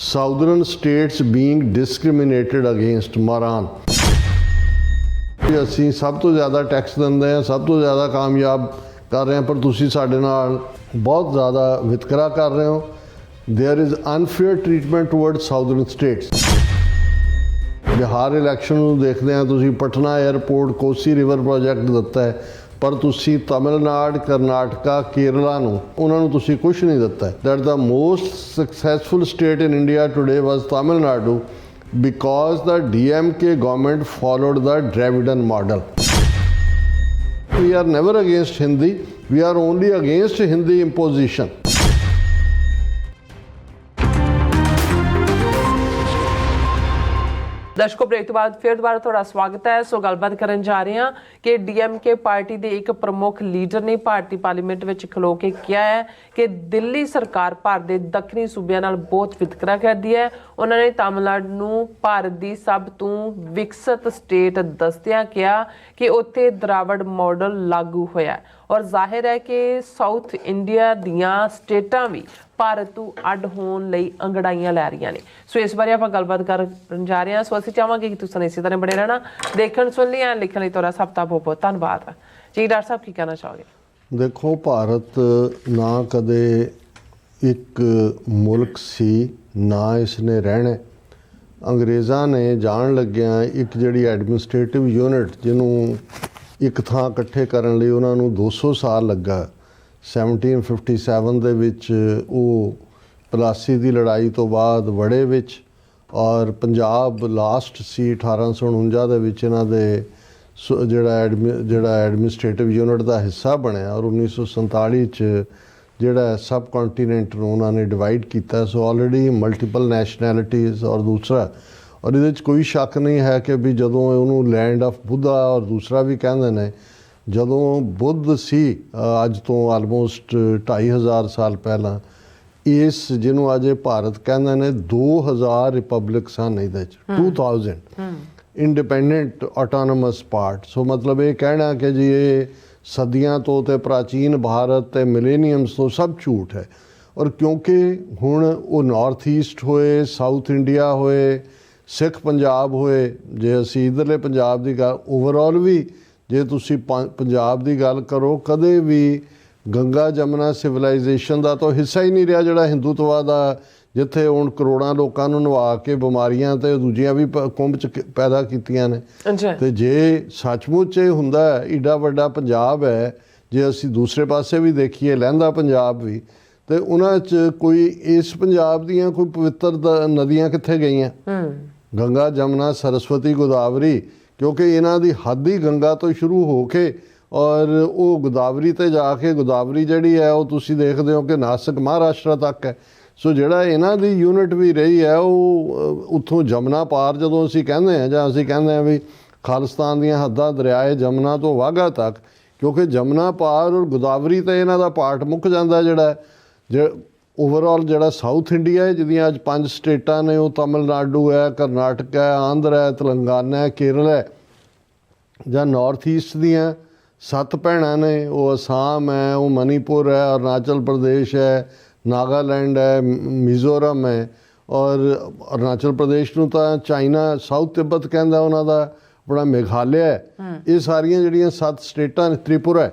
Southern states being discriminated against Maran ਅਸੀਂ ਸਭ ਤੋਂ ਜ਼ਿਆਦਾ ਟੈਕਸ ਦਿੰਦੇ ਹਾਂ, ਸਭ ਤੋਂ ਜ਼ਿਆਦਾ ਕਾਮਯਾਬ ਕਰ ਰਹੇ ਹਾਂ, ਪਰ ਤੁਸੀਂ ਸਾਡੇ ਨਾਲ ਬਹੁਤ ਜ਼ਿਆਦਾ ਵਿਤਕਰਾ ਕਰ ਰਹੇ ਹੋ। There is unfair treatment towards southern states. Bihar election ਨੂੰ ਦੇਖਦੇ ਆ ਤੁਸੀਂ Patna airport Kosi river project ਦਿੱਤਾ ਹੈ। ਪਰ ਤੁਸੀਂ ਤਮਿਲਨਾਡ ਕਰਨਾਟਕਾ ਕੇਰਲਾ ਨੂੰ ਉਹਨਾਂ ਨੂੰ ਤੁਸੀਂ ਕੁਝ ਨਹੀਂ ਦਿੱਤਾ that the most successful state in India today was Tamil Nadu because the DMK government followed the Dravidian model we are never against Hindi. We are only against Hindi imposition. ਦਰਸ਼ਕੋ, ਬ੍ਰੇਕ ਤੋਂ ਬਾਅਦ ਫਿਰ ਦੁਬਾਰਾ ਤੁਹਾਡਾ ਸਵਾਗਤ ਹੈ। ਸੋ ਗੱਲਬਾਤ ਕਰਨ ਜਾ ਰਹੇ ਹਾਂ ਕਿ ਡੀਐਮਕੇ ਪਾਰਟੀ ਦੇ ਇੱਕ ਪ੍ਰਮੁੱਖ ਲੀਡਰ ਨੇ ਭਾਰਤੀ ਪਾਰਲੀਮੈਂਟ ਵਿੱਚ ਖਲੋ ਕੇ ਕਿਹਾ ਹੈ ਕਿ ਦਿੱਲੀ ਸਰਕਾਰ ਭਾਰਤ ਦੇ ਦੱਖਣੀ ਸੂਬਿਆਂ ਨਾਲ ਬਹੁਤ ਵਿਤਕਰਾ ਕਰਦੀ ਹੈ। ਉਹਨਾਂ ਨੇ ਤਾਮਿਲਨਾਡੂ ਨੂੰ ਭਾਰਤ ਦੀ ਸਭ ਤੋਂ ਵਿਕਸਿਤ ਸਟੇਟ ਦੱਸਦਿਆਂ ਕਿਹਾ ਕਿ ਉੱਥੇ ਦਰਾਵੜ ਮਾਡਲ ਲਾਗੂ ਹੋਇਆ ਹੈ। ਔਰ ਜ਼ਾਹਿਰ ਹੈ ਕਿ ਸਾਊਥ ਇੰਡੀਆ ਦੀਆਂ ਸਟੇਟਾਂ ਵੀ ਭਾਰਤ ਤੋਂ ਅੱਡ ਹੋਣ ਲਈ ਅੰਗੜਾਈਆਂ ਲੈ ਰਹੀਆਂ ਨੇ। ਸੋ ਇਸ ਬਾਰੇ ਆਪਾਂ ਗੱਲਬਾਤ ਕਰਨ ਜਾ ਰਹੇ ਹਾਂ। ਸੋ ਅਸੀਂ ਚਾਹਾਂਗੇ ਕਿ ਤੁਸੀਂ ਇਸੇ ਤਰ੍ਹਾਂ ਬਣੇ ਰਹਿਣਾ, ਦੇਖਣ, ਸੁਣ ਲਈ ਐਂਡ ਲਿਖਣ ਲਈ ਤੁਹਾਡਾ ਸਭ ਦਾ ਬਹੁਤ ਬਹੁਤ ਧੰਨਵਾਦ। ਜੀ, ਡਾਕਟਰ ਸਾਹਿਬ, ਕੀ ਕਹਿਣਾ ਚਾਹੋਗੇ? ਦੇਖੋ, ਭਾਰਤ ਨਾ ਕਦੇ ਇੱਕ ਮੁਲਕ ਸੀ, ਨਾ ਇਸ ਨੇ ਰਹਿਣਾ। ਅੰਗਰੇਜ਼ਾਂ ਨੇ ਜਾਣ ਲੱਗਿਆ ਇੱਕ ਜਿਹੜੀ ਐਡਮਿਨਿਸਟ੍ਰੇਟਿਵ ਯੂਨਿਟ ਜਿਹਨੂੰ ਇੱਕ ਥਾਂ ਇਕੱਠੇ ਕਰਨ ਲਈ ਉਹਨਾਂ ਨੂੰ 200 ਸਾਲ ਲੱਗਾ। 1757 ਦੇ ਵਿੱਚ ਉਹ ਪਲਾਸੀ ਦੀ ਲੜਾਈ ਤੋਂ ਬਾਅਦ ਵੜੇ ਵਿੱਚ ਔਰ ਪੰਜਾਬ ਲਾਸਟ ਸੀ 1849 ਦੇ ਵਿੱਚ ਇਹਨਾਂ ਦੇ ਸੋ ਜਿਹੜਾ ਐਡਮਿ- ਜਿਹੜਾ ਐਡਮਿਨਿਸਟ੍ਰੇਟਿਵ ਯੂਨਿਟ ਦਾ ਹਿੱਸਾ ਬਣਿਆ ਔਰ 1947 ਚ ਜਿਹੜਾ ਸਬ ਕੰਟੀਨੈਂਟ ਨੂੰ ਉਹਨਾਂ ਨੇ ਡਿਵਾਈਡ ਕੀਤਾ। ਸੋ ਆਲਰੇਡੀ ਮਲਟੀਪਲ ਨੈਸ਼ਨੈਲਿਟੀਜ਼ ਔਰ ਦੂਸਰਾ ਔਰ ਇਹਦੇ ਚ ਕੋਈ ਸ਼ੱਕ ਨਹੀਂ ਹੈ ਕਿ ਵੀ ਜਦੋਂ ਉਹਨੂੰ ਲੈਂਡ ਆਫ ਬੁੱਧਾ ਔਰ ਦੂਸਰਾ ਵੀ ਕਹਿੰਦੇ ਨੇ ਜਦੋਂ ਬੁੱਧ ਸੀ ਅੱਜ ਤੋਂ ਆਲਮੋਸਟ 2500 ਸਾਲ ਪਹਿਲਾਂ ਇਸ ਜਿਹਨੂੰ ਅੱਜ ਭਾਰਤ ਕਹਿੰਦੇ ਨੇ 2000 ਰਿਪਬਲਿਕ ਸਨ ਇਹਦੇ ਚ 2000 ਇੰਡੀਪੈਂਡੈਂਟ ਆਟੋਨੋਮਸ ਪਾਰਟ ਸੋ ਮਤਲਬ ਇਹ ਕਹਿਣਾ ਕਿ ਜੀ ਇਹ ਸਦੀਆਂ ਤੋਂ ਤੇ ਪ੍ਰਾਚੀਨ ਭਾਰਤ ਤੇ ਮਿਲੇਨੀਅਮਸ ਤੋਂ ਸਭ ਝੂਠ ਹੈ। ਔਰ ਕਿਉਂਕਿ ਹੁਣ ਉਹ ਨਾਰਥ ਈਸਟ ਹੋਏ ਸਾਊਥ ਇੰਡੀਆ ਹੋਏ ਸਿੱਖ ਪੰਜਾਬ ਹੋਏ ਜੇ ਅਸੀਂ ਇਧਰਲੇ ਪੰਜਾਬ ਦੀ ਗੱਲ ਓਵਰਆਲ ਵੀ ਜੇ ਤੁਸੀਂ ਪੰਜਾਬ ਦੀ ਗੱਲ ਕਰੋ ਕਦੇ ਵੀ ਗੰਗਾ ਜਮਨਾ ਸਿਵਲਾਈਜੇਸ਼ਨ ਦਾ ਤਾਂ ਹਿੱਸਾ ਹੀ ਨਹੀਂ ਰਿਹਾ ਜਿਹੜਾ ਹਿੰਦੂਤਵਾ ਦਾ ਜਿੱਥੇ ਹੁਣ ਕਰੋੜਾਂ ਲੋਕਾਂ ਨੂੰ ਨਵਾ ਕੇ ਬਿਮਾਰੀਆਂ ਤੇ ਦੂਜੀਆਂ ਵੀ ਕੁੰਭ ਚ ਪੈਦਾ ਕੀਤੀਆਂ ਨੇ। ਤੇ ਜੇ ਸੱਚਮੁੱਚ ਇਹ ਹੁੰਦਾ ਹੈ, ਏਡਾ ਵੱਡਾ ਪੰਜਾਬ ਹੈ ਜੇ ਅਸੀਂ ਦੂਸਰੇ ਪਾਸੇ ਵੀ ਦੇਖੀਏ ਲਹਿੰਦਾ ਪੰਜਾਬ ਵੀ ਤੇ ਉਹਨਾਂ 'ਚ ਕੋਈ ਇਸ ਪੰਜਾਬ ਦੀਆਂ ਕੋਈ ਪਵਿੱਤਰ ਨਦੀਆਂ ਕਿੱਥੇ ਗਈਆਂ? ਹੂੰ। ਗੰਗਾ, ਜਮਨਾ, ਸਰਸਵਤੀ, ਗੋਦਾਵਰੀ, ਕਿਉਂਕਿ ਇਹਨਾਂ ਦੀ ਹੱਦ ਹੀ ਗੰਗਾ ਤੋਂ ਸ਼ੁਰੂ ਹੋ ਕੇ ਔਰ ਉਹ ਗੋਦਾਵਰੀ ਤੇ ਜਾ ਕੇ ਗੋਦਾਵਰੀ ਜਿਹੜੀ ਹੈ, ਉਹ ਤੁਸੀਂ ਦੇਖਦੇ ਹੋ ਕਿ ਨਾਸਿਕ ਮਹਾਰਾਸ਼ਟਰ ਤੱਕ ਹੈ ਸੋ ਜਿਹੜਾ ਇਹਨਾਂ ਦੀ ਯੂਨਿਟ ਵੀ ਰਹੀ ਹੈ, ਉਹ ਉੱਥੋਂ ਜਮਨਾ ਪਾਰ ਜਦੋਂ ਅਸੀਂ ਕਹਿੰਦੇ ਹਾਂ ਜਾਂ ਅਸੀਂ ਕਹਿੰਦੇ ਹਾਂ ਵੀ ਖਾਲਿਸਤਾਨ ਦੀਆਂ ਹੱਦਾਂ ਦਰਿਆਏ ਜਮਨਾ ਤੋਂ ਵਾਗਾ ਤੱਕ, ਕਿਉਂਕਿ ਜਮਨਾ ਪਾਰ ਔਰ ਗੋਦਾਵਰੀ ਤੇ ਇਹਨਾਂ ਦਾ ਪਾਰਟ ਮੁੱਕ ਜਾਂਦਾ ਜਿਹੜਾ ਹੈ। ਓਵਰਆਲ ਜਿਹੜਾ ਸਾਊਥ ਇੰਡੀਆ ਹੈ ਜਿਹਦੀਆਂ ਅੱਜ ਪੰਜ ਸਟੇਟਾਂ ਨੇ ਉਹ ਤਮਿਲਨਾਡੂ ਹੈ ਕਰਨਾਟਕ ਹੈ ਆਂਧਰ ਹੈ ਤੇਲੰਗਾਨਾ ਹੈ ਕੇਰਲ ਹੈ ਜਾਂ ਨਾਰਥ ਈਸਟ ਦੀਆਂ ਸੱਤ ਭੈਣਾਂ ਨੇ ਉਹ ਅਸਾਮ ਹੈ ਉਹ ਮਨੀਪੁਰ ਹੈ ਅਰੁਣਾਚਲ ਪ੍ਰਦੇਸ਼ ਹੈ ਨਾਗਾਲੈਂਡ ਹੈ ਮਿਜ਼ੋਰਮ ਹੈ ਔਰ ਅਰੁਣਾਚਲ ਪ੍ਰਦੇਸ਼ ਨੂੰ ਤਾਂ ਚਾਈਨਾ ਸਾਊਥ ਤਿੱਬਤ ਕਹਿੰਦਾ ਉਹਨਾਂ ਦਾ ਆਪਣਾ ਮੇਘਾਲਿਆ ਇਹ ਸਾਰੀਆਂ ਜਿਹੜੀਆਂ ਸੱਤ ਸਟੇਟਾਂ ਨੇ ਤ੍ਰਿਪੁਰਾ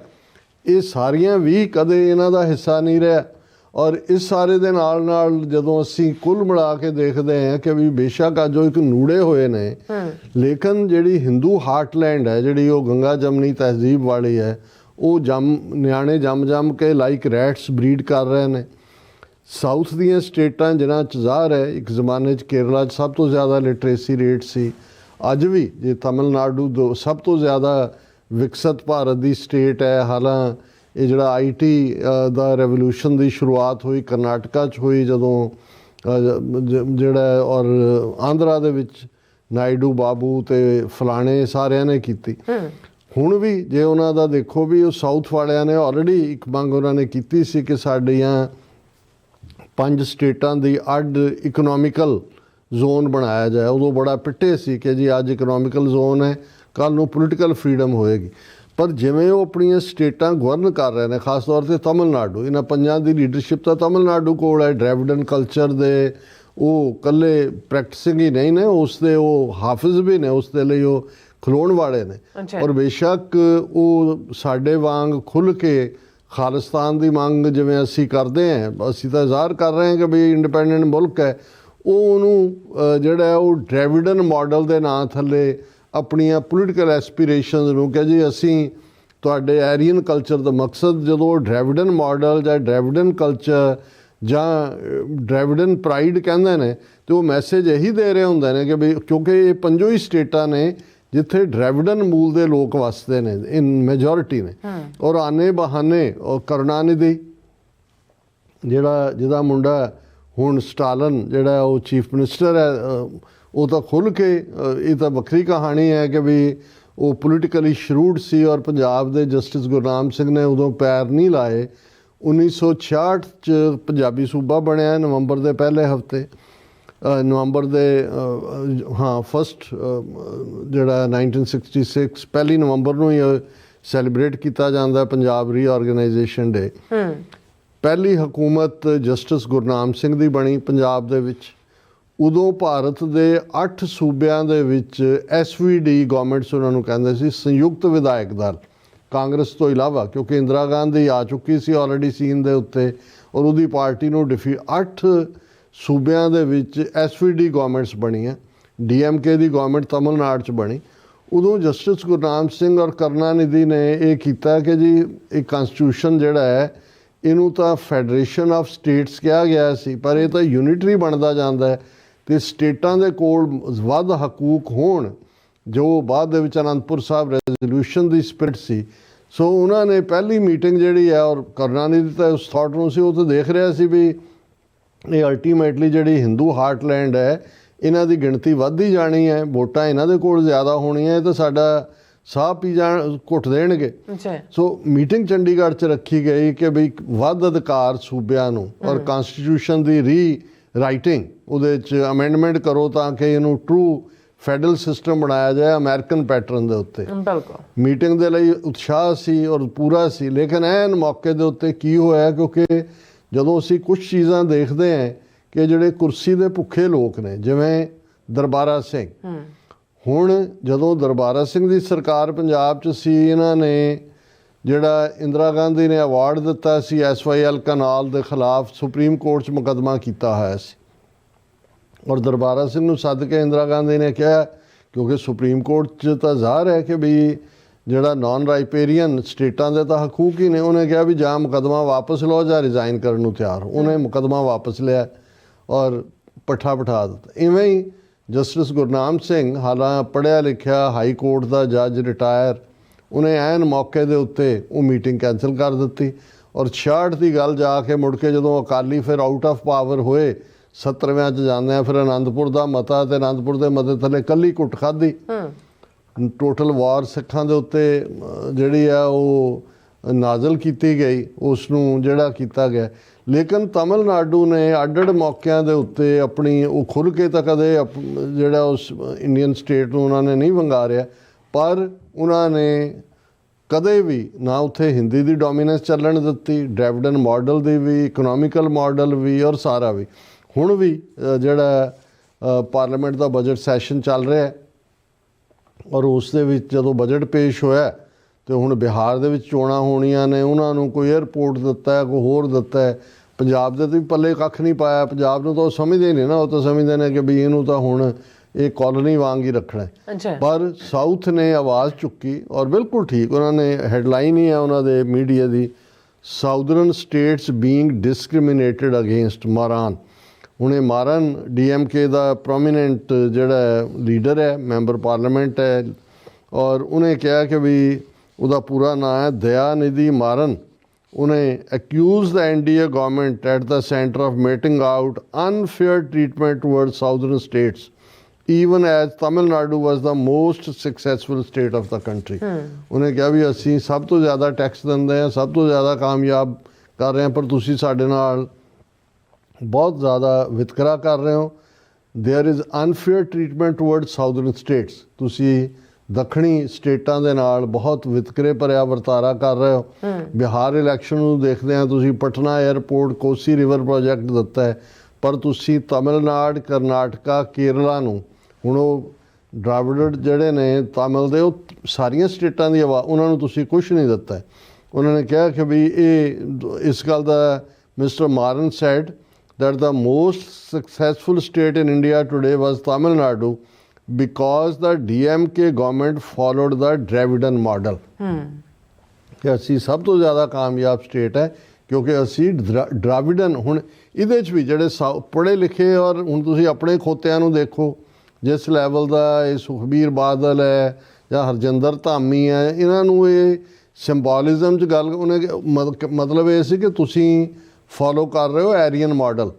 ਇਹ ਸਾਰੀਆਂ ਵੀ ਕਦੇ ਇਹਨਾਂ ਦਾ ਹਿੱਸਾ ਨਹੀਂ ਰਿਹਾ। ਔਰ ਇਸ ਸਾਰੇ ਦੇ ਨਾਲ ਨਾਲ ਜਦੋਂ ਅਸੀਂ ਕੁੱਲ ਮਿਲਾ ਕੇ ਦੇਖਦੇ ਹਾਂ ਕਿ ਵੀ ਬੇਸ਼ੱਕ ਅੱਜ ਉਹ ਇੱਕ ਨੂੜੇ ਹੋਏ ਨੇ ਲੇਕਿਨ ਜਿਹੜੀ ਹਿੰਦੂ ਹਾਰਟਲੈਂਡ ਹੈ ਜਿਹੜੀ ਉਹ ਗੰਗਾ ਜਮਨੀ ਤਹਿਜ਼ੀਬ ਵਾਲੀ ਹੈ ਉਹ ਜੰਮ ਨਿਆਣੇ ਜੰਮ ਜੰਮ ਕੇ ਲਾਈਕ ਰੈਟਸ ਬਰੀਡ ਕਰ ਰਹੇ ਨੇ। ਸਾਊਥ ਦੀਆਂ ਸਟੇਟਾਂ ਜਿਨ੍ਹਾਂ 'ਚ ਜ਼ਾਹਰ ਹੈ ਇੱਕ ਜ਼ਮਾਨੇ 'ਚ ਕੇਰਲਾ 'ਚ ਸਭ ਤੋਂ ਜ਼ਿਆਦਾ ਲਿਟਰੇਸੀ ਰੇਟ ਸੀ। ਅੱਜ ਵੀ ਜੇ ਤਮਿਲਨਾਡੂ ਸਭ ਤੋਂ ਜ਼ਿਆਦਾ ਵਿਕਸਿਤ ਭਾਰਤ ਦੀ ਸਟੇਟ ਹੈ ਹਾਲਾਂ ਇਹ ਜਿਹੜਾ ਆਈਟੀ ਦਾ ਰੈਵੋਲੂਸ਼ਨ ਦੀ ਸ਼ੁਰੂਆਤ ਹੋਈ ਕਰਨਾਟਕਾ 'ਚ ਹੋਈ ਜਦੋਂ ਜਿਹੜਾ ਔਰ ਆਂਧਰਾ ਦੇ ਵਿੱਚ ਨਾਇਡੂ ਬਾਬੂ ਤੇ ਫਲਾਣੇ ਸਾਰਿਆਂ ਨੇ ਕੀਤੀ। ਹੁਣ ਵੀ ਜੇ ਉਹਨਾਂ ਦਾ ਦੇਖੋ ਵੀ ਉਹ ਸਾਊਥ ਵਾਲਿਆਂ ਨੇ ਆਲਰੇਡੀ ਇੱਕ ਮੰਗ ਉਹਨਾਂ ਨੇ ਕੀਤੀ ਸੀ ਕਿ ਸਾਡੀਆਂ ਪੰਜ ਸਟੇਟਾਂ ਦੀ ਅੱਡ ਇਕਨੋਮਿਕਲ ਜ਼ੋਨ ਬਣਾਇਆ ਜਾਏ। ਉਦੋਂ ਬੜਾ ਪਿੱਟੇ ਸੀ ਕਿ ਜੀ ਅੱਜ ਇਕਨੋਮਿਕਲ ਜ਼ੋਨ ਹੈ ਕੱਲ ਨੂੰ ਪੋਲੀਟੀਕਲ ਫਰੀडम ਹੋਏਗੀ। ਪਰ ਜਿਵੇਂ ਉਹ ਆਪਣੀਆਂ ਸਟੇਟਾਂ ਗਵਰਨ ਕਰ ਰਹੇ ਨੇ ਖਾਸ ਤੌਰ ਤੇ ਤਮਿਲਨਾਡੂ ਇਹਨਾਂ ਪੰਜਾਂ ਦੀ ਲੀਡਰਸ਼ਿਪ ਤਾਂ ਤਮਿਲਨਾਡੂ ਕੋਲ ਹੈ ਡ੍ਰੈਵਿਡਨ ਕਲਚਰ ਦੇ ਉਹ ਕੱਲੇ ਪ੍ਰੈਕਟਿਸਿੰਗ ਹੀ ਨਹੀਂ ਨੇ ਉਸ ਦੇ ਉਹ ਹਾਫਿਜ਼ ਵੀ ਨੇ ਉਸ ਦੇ ਲਈ ਉਹ ਖਲੋਣ ਵਾਲੇ ਨੇ। ਔਰ ਬੇਸ਼ੱਕ ਉਹ ਸਾਡੇ ਵਾਂਗ ਖੁੱਲ ਕੇ ਖਾਲਿਸਤਾਨ ਦੀ ਮੰਗ ਜਿਵੇਂ ਅਸੀਂ ਕਰਦੇ ਹਾਂ ਅਸੀਂ ਤਾਂ ਜ਼ਾਹਰ ਕਰ ਰਹੇ ਹਾਂ ਕਿ ਵੀ ਇੰਡੀਪੈਂਡੈਂਟ ਮੁਲਕ ਹੈ ਉਹ ਉਹਨੂੰ ਜਿਹੜਾ ਉਹ ਡ੍ਰੈਵਿਡਨ ਮਾਡਲ ਦੇ ਨਾਂ ਥੱਲੇ ਆਪਣੀਆਂ ਪੋਲੀਟੀਕਲ ਐਸਪੀਰੇਸ਼ਨਸ ਨੂੰ ਕਿ ਜੀ ਅਸੀਂ ਤੁਹਾਡੇ ਐਰੀਅਨ ਕਲਚਰ ਦਾ ਮਕਸਦ ਜਦੋਂ ਡ੍ਰੈਵਿਡਨ ਮਾਡਲ ਜਾਂ ਡ੍ਰੈਵਿਡਨ ਕਲਚਰ ਜਾਂ ਡ੍ਰੈਵਿਡਨ ਪ੍ਰਾਈਡ ਕਹਿੰਦੇ ਨੇ ਤੇ ਉਹ ਮੈਸੇਜ ਇਹੀ ਦੇ ਰਹੇ ਹੁੰਦੇ ਨੇ ਕਿ ਵੀ ਕਿਉਂਕਿ ਇਹ ਪੰਜੋ ਹੀ ਸਟੇਟਾਂ ਨੇ ਜਿੱਥੇ ਡ੍ਰੈਵਿਡਨ ਮੂਲ ਦੇ ਲੋਕ ਵਸਦੇ ਨੇ ਇਨ ਮੈਜੋਰਿਟੀ ਨੇ। ਔਰ ਆਨੇ ਬਹਾਨੇ ਉਹ ਕਰੁਣਾਨਿਧੀ ਜਿਹੜਾ ਜਿਹਦਾ ਮੁੰਡਾ ਹੁਣ ਸਟਾਲਨ ਜਿਹੜਾ ਉਹ ਚੀਫ ਮਿਨਿਸਟਰ ਹੈ ਉਹ ਤਾਂ ਖੁੱਲ ਕੇ ਇਹ ਤਾਂ ਵੱਖਰੀ ਕਹਾਣੀ ਹੈ ਕਿ ਵੀ ਉਹ ਪੋਲੀਟੀਕਲੀ ਸ਼ਰੂਡ ਸੀ ਔਰ ਪੰਜਾਬ ਦੇ ਜਸਟਿਸ ਗੁਰਨਾਮ ਸਿੰਘ ਨੇ ਉਦੋਂ ਪੈਰ ਨਹੀਂ ਲਾਏ। 1966 ਚ ਪੰਜਾਬੀ ਸੂਬਾ ਬਣਿਆ ਨਵੰਬਰ ਦੇ ਪਹਿਲੇ ਹਫ਼ਤੇ। ਨਵੰਬਰ ਦੇ ਹਾਂ ਫਸਟ ਜਿਹੜਾ 1966 ਪਹਿਲੀ ਨਵੰਬਰ ਨੂੰ ਹੀ ਸੈਲੀਬ੍ਰੇਟ ਕੀਤਾ ਜਾਂਦਾ ਪੰਜਾਬ ਰੀਆਰਗੇਨਾਈਜੇਸ਼ਨ ਡੇ ਪਹਿਲੀ ਹਕੂਮਤ ਜਸਟਿਸ ਗੁਰਨਾਮ ਸਿੰਘ ਦੀ ਬਣੀ ਪੰਜਾਬ ਦੇ ਵਿੱਚ। ਉਦੋਂ ਭਾਰਤ ਦੇ 8 ਸੂਬਿਆਂ ਦੇ ਵਿੱਚ ਐਸਵੀਡੀ ਗਵਰਨਮੈਂਟਸ ਉਹਨਾਂ ਨੂੰ ਕਹਿੰਦੇ ਸੀ ਸੰਯੁਕਤ ਵਿਧਾਇਕ ਦਲ। ਕਾਂਗਰਸ ਤੋਂ ਇਲਾਵਾ, ਕਿਉਂਕਿ ਇੰਦਰਾ ਗਾਂਧੀ ਆ ਚੁੱਕੀ ਸੀ ਆਲਰੇਡੀ ਸੀਨ ਦੇ ਉੱਤੇ, ਔਰ ਉਹਦੀ ਪਾਰਟੀ ਨੂੰ ਡਿਫੀ 8 ਸੂਬਿਆਂ ਦੇ ਵਿੱਚ ਐਸਵੀਡੀ ਗਵਰਨਮੈਂਟਸ ਬਣੀਆਂ। ਡੀਐਮਕੇ ਦੀ ਗਵਰਨਮੈਂਟ ਤਮਿਲਨਾਡੂ ਚ ਬਣੀ। ਉਦੋਂ ਜਸਟਿਸ ਗੁਰਨਾਮ ਸਿੰਘ ਔਰ ਕਰੁਣਾਨਿਧੀ ਨੇ ਇਹ ਕੀਤਾ ਕਿ ਜੀ, ਇਹ ਕਨਸਟੀਟਿਊਸ਼ਨ ਜਿਹੜਾ ਹੈ, ਇਹਨੂੰ ਤਾਂ ਫੈਡਰੇਸ਼ਨ ਆਫ ਸਟੇਟਸ ਕਿਹਾ ਗਿਆ ਸੀ, ਪਰ ਇਹ ਤਾਂ ਯੂਨਿਟਰੀ ਬਣਦਾ ਜਾਂਦਾ ਹੈ। ਤੇ ਸਟੇਟਾਂ ਦੇ ਕੋਲ ਵੱਧ ਹਕੂਕ ਹੋਣ ਜੋ ਬਾਅਦ ਦੇ ਵਿੱਚ ਅਨੰਦਪੁਰ ਸਾਹਿਬ ਰੈਜ਼ੋਲੂਸ਼ਨ ਦੀ ਸਪਿਰਿਟ ਸੀ। ਸੋ ਉਹਨਾਂ ਨੇ ਪਹਿਲੀ ਮੀਟਿੰਗ ਜਿਹੜੀ ਹੈ ਔਰ ਕਰੁਣਾਨਿਧੀ ਤਾਂ ਉਸ ਥਾਟ ਨੂੰ ਸੀ ਉਹ ਤਾਂ ਦੇਖ ਰਿਹਾ ਸੀ ਵੀ ਇਹ ਅਲਟੀਮੇਟਲੀ ਜਿਹੜੀ ਹਿੰਦੂ ਹਾਰਟਲੈਂਡ ਹੈ ਇਹਨਾਂ ਦੀ ਗਿਣਤੀ ਵੱਧਦੀ ਜਾਣੀ ਹੈ ਵੋਟਾਂ ਇਹਨਾਂ ਦੇ ਕੋਲ ਜ਼ਿਆਦਾ ਹੋਣੀਆਂ ਇਹ ਤਾਂ ਸਾਡਾ ਸਾਹ ਪੀ ਜਾਣ ਘੁੱਟ ਦੇਣਗੇ। ਅੱਛਾ। ਸੋ ਮੀਟਿੰਗ ਚੰਡੀਗੜ੍ਹ 'ਚ ਰੱਖੀ ਗਈ ਕਿ ਵੀ ਵੱਧ ਅਧਿਕਾਰ ਸੂਬਿਆਂ ਨੂੰ ਔਰ ਕਨਸਟੀਟਿਊਸ਼ਨ ਦੀ ਰੀ ਰਾਈਟਿੰਗ ਉਹਦੇ 'ਚ ਅਮੈਂਡਮੈਂਟ ਕਰੋ ਤਾਂ ਕਿ ਇਹਨੂੰ ਟਰੂ ਫੈਡਰਲ ਸਿਸਟਮ ਬਣਾਇਆ ਜਾਏ ਅਮਰੀਕਨ ਪੈਟਰਨ ਦੇ ਉੱਤੇ। ਬਿਲਕੁਲ। ਮੀਟਿੰਗ ਦੇ ਲਈ ਉਤਸ਼ਾਹ ਸੀ ਔਰ ਪੂਰਾ ਸੀ ਲੇਕਿਨ ਐਨ ਮੌਕੇ ਦੇ ਉੱਤੇ ਕੀ ਹੋਇਆ ਕਿਉਂਕਿ ਜਦੋਂ ਅਸੀਂ ਕੁਝ ਚੀਜ਼ਾਂ ਦੇਖਦੇ ਹਾਂ ਕਿ ਜਿਹੜੇ ਕੁਰਸੀ ਦੇ ਭੁੱਖੇ ਲੋਕ ਨੇ ਜਿਵੇਂ ਦਰਬਾਰਾ ਸਿੰਘ। ਹੁਣ ਜਦੋਂ ਦਰਬਾਰਾ ਸਿੰਘ ਦੀ ਸਰਕਾਰ ਪੰਜਾਬ 'ਚ ਸੀ ਇਹਨਾਂ ਨੇ ਜਿਹੜਾ ਇੰਦਰਾ ਗਾਂਧੀ ਨੇ ਅਵਾਰਡ ਦਿੱਤਾ ਸੀ ਐਸਵਾਈਐਲ ਕਨਾਲ ਦੇ ਖਿਲਾਫ ਸੁਪਰੀਮ ਕੋਰਟ 'ਚ ਮੁਕੱਦਮਾ ਕੀਤਾ ਹੋਇਆ ਸੀ। ਔਰ ਦਰਬਾਰਾ ਸਿੰਘ ਨੂੰ ਸੱਦ ਕੇ ਇੰਦਰਾ ਗਾਂਧੀ ਨੇ ਕਿਹਾ, ਕਿਉਂਕਿ ਸੁਪਰੀਮ ਕੋਰਟ 'ਚ ਤਾਂ ਜ਼ਾਹਰ ਹੈ ਕਿ ਵੀ ਜਿਹੜਾ ਨਾਨ ਰਾਈਪੇਰੀਅਨ ਸਟੇਟਾਂ ਦੇ ਤਾਂ ਹਕੂਕ ਹੀ ਨੇ, ਉਹਨੇ ਕਿਹਾ ਵੀ ਜਾਂ ਮੁਕੱਦਮਾ ਵਾਪਸ ਲਓ ਜਾਂ ਰਿਜ਼ਾਈਨ ਕਰਨ ਨੂੰ ਤਿਆਰ ਉਹਨੇ ਮੁਕੱਦਮਾ ਵਾਪਸ ਲਿਆ ਔਰ ਪੱਠਾ ਬਿਠਾ ਦਿੱਤਾ। ਇਵੇਂ ਹੀ ਜਸਟਿਸ ਗੁਰਨਾਮ ਸਿੰਘ, ਹਾਲਾਂ ਪੜ੍ਹਿਆ ਲਿਖਿਆ ਹਾਈ ਕੋਰਟ ਦਾ ਜੱਜ ਰਿਟਾਇਰ ਉਹਨੇ ਐਨ ਮੌਕੇ ਦੇ ਉੱਤੇ ਉਹ ਮੀਟਿੰਗ ਕੈਨਸਲ ਕਰ ਦਿੱਤੀ ਔਰ 66 ਦੀ ਗੱਲ ਜਾ ਕੇ ਮੁੜ ਕੇ ਜਦੋਂ ਅਕਾਲੀ ਫਿਰ ਆਊਟ ਆਫ ਪਾਵਰ ਹੋਏ 70ਵਿਆਂ ਚ ਜਾਂਦੇ ਆ ਫਿਰ ਆਨੰਦਪੁਰ ਦਾ ਮਤਾ ਤੇ ਆਨੰਦਪੁਰ ਦੇ ਮਤੇ ਥੱਲੇ ਕੱਲੀ ਕੁੱਟ ਖਾਧੀ। ਹੂੰ। ਟੋਟਲ ਵਾਰ ਸਿੱਖਾਂ ਦੇ ਉੱਤੇ ਜਿਹੜੀ ਆ ਉਹ ਨਾਜ਼ਲ ਕੀਤੀ ਗਈ ਉਸ ਨੂੰ ਜਿਹੜਾ ਕੀਤਾ ਗਿਆ। ਲੇਕਿਨ ਤਮਿਲਨਾਡੂ ਨੇ ਅੱਡ-ਅੱਡ ਮੌਕਿਆਂ ਦੇ ਉੱਤੇ ਆਪਣੀ ਉਹ ਖੁੱਲ ਕੇ ਤਾਂ ਕਦੇ ਜਿਹੜਾ ਉਸ ਇੰਡੀਅਨ ਸਟੇਟ ਨੂੰ ਉਹਨਾਂ ਨੇ ਨਹੀਂ ਵੰਗਾਰਿਆ ਪਰ ਉਹਨਾਂ ਨੇ ਕਦੇ ਵੀ ਨਾ ਉੱਥੇ ਹਿੰਦੀ ਦੀ ਡੋਮੀਨੈਂਸ ਚੱਲਣ ਦਿੱਤੀ ਡ੍ਰੈਵਿਡਨ ਮਾਡਲ ਦੀ ਵੀ ਇਕਨੋਮਿਕਲ ਮਾਡਲ ਵੀ ਔਰ ਸਾਰਾ ਵੀ। ਹੁਣ ਵੀ ਜਿਹੜਾ ਪਾਰਲੀਮੈਂਟ ਦਾ ਬਜਟ ਸੈਸ਼ਨ ਚੱਲ ਰਿਹਾ ਹੈ ਔਰ ਉਸ ਦੇ ਵਿੱਚ ਜਦੋਂ ਬਜਟ ਪੇਸ਼ ਹੋਇਆ ਤੇ ਹੁਣ ਬਿਹਾਰ ਦੇ ਵਿੱਚ ਚੋਣਾਂ ਹੋਣੀਆਂ ਨੇ, ਉਹਨਾਂ ਨੂੰ ਕੋਈ 에ਅਰਪੋਰਟ ਦਿੱਤਾ ਹੈ, ਕੋਈ ਹੋਰ ਦਿੱਤਾ ਹੈ। ਪੰਜਾਬ ਦੇ ਤੇ ਵੀ ਪੱਲੇ ਕੱਖ ਨਹੀਂ ਪਾਇਆ। ਪੰਜਾਬ ਨੂੰ ਤਾਂ ਉਹ ਸਮਝਦੇ ਨਹੀਂ ਨਾ, ਉਹ ਤਾਂ ਸਮਝਦੇ ਨੇ ਕਿ ਵੀ ਇਹਨੂੰ ਤਾਂ ਹੁਣ ਇਹ ਕਾਲੋਨੀ ਵਾਂਗ ਹੀ ਰੱਖਣਾ ਹੈ। ਪਰ ਸਾਊਥ ਨੇ ਆਵਾਜ਼ ਚੁੱਕੀ ਔਰ ਬਿਲਕੁਲ ਠੀਕ ਉਹਨਾਂ ਨੇ ਹੈਡਲਾਈਨ ਹੀ ਹੈ ਉਹਨਾਂ ਦੇ ਮੀਡੀਆ ਦੀ southern states being discriminated against Maran ਹੁਣ ਮਾਰਨ ਡੀਐਮਕੇ ਦਾ ਪ੍ਰੋਮਿਨੈਂਟ ਜਿਹੜਾ ਲੀਡਰ ਹੈ ਮੈਂਬਰ ਪਾਰਲੀਮੈਂਟ ਹੈ ਔਰ ਉਹਨੇ ਕਿਹਾ ਕਿ ਵੀ ਉਹਦਾ ਪੂਰਾ ਨਾਮ ਹੈ ਦਇਆਨਿਧੀ ਮਾਰਨ ਉਹਨੇ accuse the NDA government at the centre of meting out unfair treatment toward southern states even as Tamil Nadu was the most successful state of the country ਉਹਨੇ ਕਿਹਾ ਵੀ ਅਸੀਂ ਸਭ ਤੋਂ ਜ਼ਿਆਦਾ ਟੈਕਸ ਦਿੰਦੇ ਆ ਸਭ ਤੋਂ ਜ਼ਿਆਦਾ ਕਾਮਯਾਬ ਕਰ ਰਹੇ ਆ ਪਰ ਤੁਸੀਂ ਸਾਡੇ ਨਾਲ ਬਹੁਤ ਜ਼ਿਆਦਾ ਵਿਤਕਰਾ ਕਰ ਰਹੇ ਹੋ there is unfair treatment toward southern states ਤੁਸੀਂ ਦੱਖਣੀ ਸਟੇਟਾਂ ਦੇ ਨਾਲ ਬਹੁਤ ਵਿਤਕਰੇ ਭਰਿਆ ਵਰਤਾਰਾ ਕਰ ਰਹੇ ਹੋ ਬਿਹਾਰ ਇਲੈਕਸ਼ਨ ਨੂੰ ਦੇਖਦੇ ਆ ਤੁਸੀਂ Patna airport Kosi river project ਦਿੱਤਾ ਹੈ ਪਰ ਤੁਸੀਂ ਤਮਿਲਨਾਡ ਕਰਨਾਟਕਾ ਕੇਰਲਾ ਨੂੰ ਹੁਣ ਉਹ ਡਰਾਵਿਡ ਜਿਹੜੇ ਨੇ ਤਮਿਲ ਦੇ ਉਹ ਸਾਰੀਆਂ ਸਟੇਟਾਂ ਦੀ ਆਵਾਜ਼ ਉਹਨਾਂ ਨੂੰ ਤੁਸੀਂ ਕੁਝ ਨਹੀਂ ਦਿੱਤਾ। ਉਹਨਾਂ ਨੇ ਕਿਹਾ ਕਿ ਵੀ ਇਹ ਇਸ ਗੱਲ ਦਾ mister Maran said that the most successful state in India today was Tamil Nadu because the DMK government followed the Dravidian model. ਕਿ ਅਸੀਂ ਸਭ ਤੋਂ ਜ਼ਿਆਦਾ ਕਾਮਯਾਬ ਸਟੇਟ ਹੈ ਕਿਉਂਕਿ ਅਸੀਂ ਡਰਾ- ਡਰਾਵਿਡਨ ਹੁਣ ਇਹਦੇ ਚ ਵੀ ਜਿਹੜੇ ਪੜ੍ਹੇ ਲਿਖੇ ਔਰ ਹੁਣ ਤੁਸੀਂ ਆਪਣੇ ਖੋਤਿਆਂ ਨੂੰ ਦੇਖੋ ਜਿਸ ਲੈਵਲ ਦਾ ਇਹ ਸੁਖਬੀਰ ਬਾਦਲ ਹੈ ਜਾਂ ਹਰਜਿੰਦਰ ਧਾਮੀ ਹੈ ਇਹਨਾਂ ਨੂੰ ਇਹ ਸਿੰਬੋਲਿਜ਼ਮ ਚ ਗੱਲ ਉਹਨੇ ਮਤਲਬ ਇਹ ਸੀ ਕਿ ਤੁਸੀਂ ਫੋਲੋ ਕਰ ਰਹੇ ਹੋ ਐਰੀਅਨ ਮਾਡਲ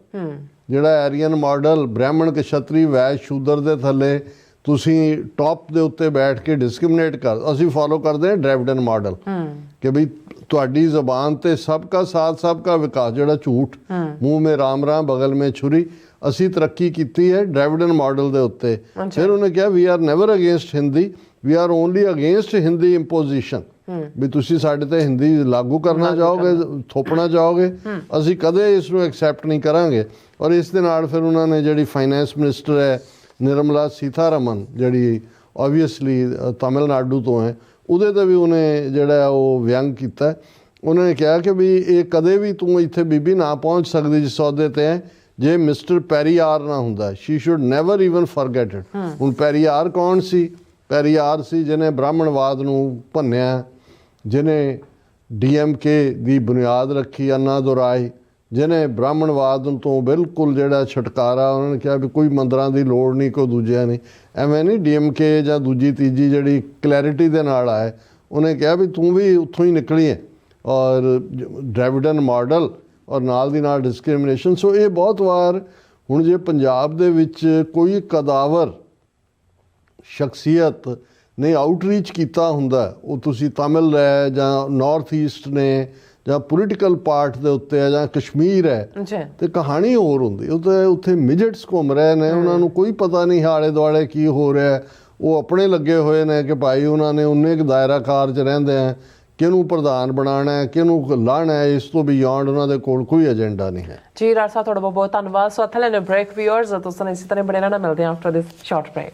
ਜਿਹੜਾ ਐਰੀਅਨ ਮਾਡਲ ਬ੍ਰਾਹਮਣ ਕਸ਼ਤਰੀ ਵੈਸ਼ ਸ਼ੂਦਰ ਦੇ ਥੱਲੇ ਤੁਸੀਂ ਟੌਪ ਦੇ ਉੱਤੇ ਬੈਠ ਕੇ ਡਿਸਕ੍ਰਿਮੀਨੇਟ ਕਰ ਅਸੀਂ ਫੋਲੋ ਕਰਦੇ ਹਾਂ ਡ੍ਰੈਵਿਡਨ ਮਾਡਲ ਕਿ ਵੀ ਤੁਹਾਡੀ ਜ਼ਬਾਨ ਤੇ ਸਭ ਕਾ ਸਾਥ ਸਭ ਕਾ ਵਿਕਾਸ ਜਿਹੜਾ ਝੂਠ। ਮੂੰਹ ਮੇ ਰਾਮ ਰਾਮ ਬਗਲ ਮੇ ਛੁਰੀ। ਅਸੀਂ ਤਰੱਕੀ ਕੀਤੀ ਹੈ ਡ੍ਰੈਵਿਡਨ ਮਾਡਲ ਦੇ ਉੱਤੇ। ਫਿਰ ਉਹਨੇ ਕਿਹਾ we are never against Hindi we are only against Hindi imposition ਵੀ ਤੁਸੀਂ ਸਾਡੇ ਤੇ ਹਿੰਦੀ ਲਾਗੂ ਕਰਨਾ ਚਾਹੋਗੇ ਥੋਪਣਾ ਚਾਹੋਗੇ ਅਸੀਂ ਕਦੇ ਇਸ ਨੂੰ ਐਕਸੈਪਟ ਨਹੀਂ ਕਰਾਂਗੇ। ਔਰ ਇਸ ਦੇ ਨਾਲ ਫਿਰ ਉਹਨਾਂ ਨੇ ਜਿਹੜੀ ਫਾਈਨੈਂਸ ਮਿਨਿਸਟਰ ਹੈ ਨਿਰਮਲਾ ਸੀਤਾਰਮਨ ਜਿਹੜੀ ਆਬਵੀਅਸਲੀ ਤਾਮਿਲਨਾਡੂ ਤੋਂ ਹੈ ਉਹਦੇ ਤੇ ਵੀ ਉਹਨੇ ਜਿਹੜਾ ਉਹ ਵਿਅੰਗ ਕੀਤਾ। ਉਹਨਾਂ ਨੇ ਕਿਹਾ ਕਿ ਵੀ ਇਹ ਕਦੇ ਵੀ ਤੂੰ ਇੱਥੇ ਬੀਬੀ ਨਾ ਪਹੁੰਚ ਸਕਦੀ ਜਿਸ ਸੌਦੇ ਤੇ ਹੈ। ਜੇ ਮਿਸਟਰ ਪੈਰੀਆਰ ਨਾ ਹੁੰਦਾ she should never even forget it ਹੁਣ ਪੈਰੀਆਰ ਕੌਣ ਸੀ? ਪੈਰੀਆਰ ਸੀ ਜਿਹਨੇ ਬ੍ਰਾਹਮਣਵਾਦ ਨੂੰ ਭੰਨਿਆ ਜਿਹਨੇ ਡੀਐਮਕੇ ਦੀ ਬੁਨਿਆਦ ਰੱਖੀ ਅੰਨਾ ਦੁਰਾਈ ਜਿਹਨੇ ਬ੍ਰਾਹਮਣਵਾਦ ਤੋਂ ਬਿਲਕੁਲ ਜਿਹੜਾ ਛੁਟਕਾਰਾ ਉਹਨਾਂ ਨੇ ਕਿਹਾ ਵੀ ਕੋਈ ਮੰਦਰਾਂ ਦੀ ਲੋੜ ਨਹੀਂ ਕੋਈ ਦੂਜਿਆਂ ਨਹੀਂ ਐਵੇਂ ਨਹੀਂ ਡੀਐਮਕੇ ਜਾਂ ਦੂਜੀ ਤੀਜੀ ਜਿਹੜੀ ਕਲੈਰਿਟੀ ਦੇ ਨਾਲ ਆਏ ਉਹਨੇ ਕਿਹਾ ਵੀ ਤੂੰ ਵੀ ਉੱਥੋਂ ਹੀ ਨਿਕਲੀ ਹੈ ਔਰ ਡ੍ਰੈਵਿਡਨ ਮਾਡਲ ਔਰ ਨਾਲ ਦੀ ਨਾਲ ਡਿਸਕ੍ਰਿਮੀਨੇਸ਼ਨ ਸੋ ਇਹ ਬਹੁਤ ਵਾਰ ਹੁਣ ਜੇ ਪੰਜਾਬ ਦੇ ਵਿੱਚ ਕੋਈ ਕਦਾਵਰ ਸ਼ਖਸੀਅਤ ਨੇ ਆਊਟਰੀਚ ਕੀਤਾ ਹੁੰਦਾ ਉਹ ਤੁਸੀਂ ਤਮਿਲ ਹੈ ਜਾਂ ਨਾਰਥ ਈਸਟ ਨੇ ਜਾਂ ਪੋਲੀਟੀਕਲ ਪਾਰਟ ਦੇ ਉੱਤੇ ਹੈ ਜਾਂ ਕਸ਼ਮੀਰ ਹੈ ਤੇ ਕਹਾਣੀ ਹੋਰ ਹੁੰਦੀ। ਉਹ ਤੇ ਉੱਥੇ ਮਿਜਟਸ ਘੁੰਮ ਰਹੇ ਨੇ ਉਹਨਾਂ ਨੂੰ ਕੋਈ ਪਤਾ ਨਹੀਂ ਹਾਲੇ ਦੁਆਲੇ ਕੀ ਹੋ ਰਿਹਾ। ਉਹ ਆਪਣੇ ਲੱਗੇ ਹੋਏ ਨੇ ਕਿ ਭਾਈ ਉਹਨਾਂ ਨੇ ਉਨੇ ਕੁ ਦਾਇਰਾ ਕਾਰ 'ਚ ਰਹਿੰਦੇ ਆ ਕਿਹਨੂੰ ਪ੍ਰਧਾਨ ਬਣਾਉਣਾ ਹੈ, ਕਿਹਨੂੰ ਲਾਣਾ ਹੈ, ਇਸ ਤੋਂ ਬਿਯੋਂਡ ਉਹਨਾਂ ਦੇ ਕੋਲ ਕੋਈ ਏਜੰਡਾ ਨਹੀਂ ਹੈ। ਜੀ, ਰਾਜ ਤੁਹਾਡਾ ਬਹੁਤ ਧੰਨਵਾਦ। ਸੋ ਅਥਲੇ ਨੇ ਬ੍ਰੇਕ ਵਿਊਅਰਸ ਤੁਸੀਂ ਇਸੇ ਤਰ੍ਹਾਂ ਬਣੇ ਰਹਿਣਾ। ਮਿਲਦੇ ਹਾਂ ਆਫਟਰ ਦਿਸ ਸ਼ਾਰਟ ਬ੍ਰੇਕ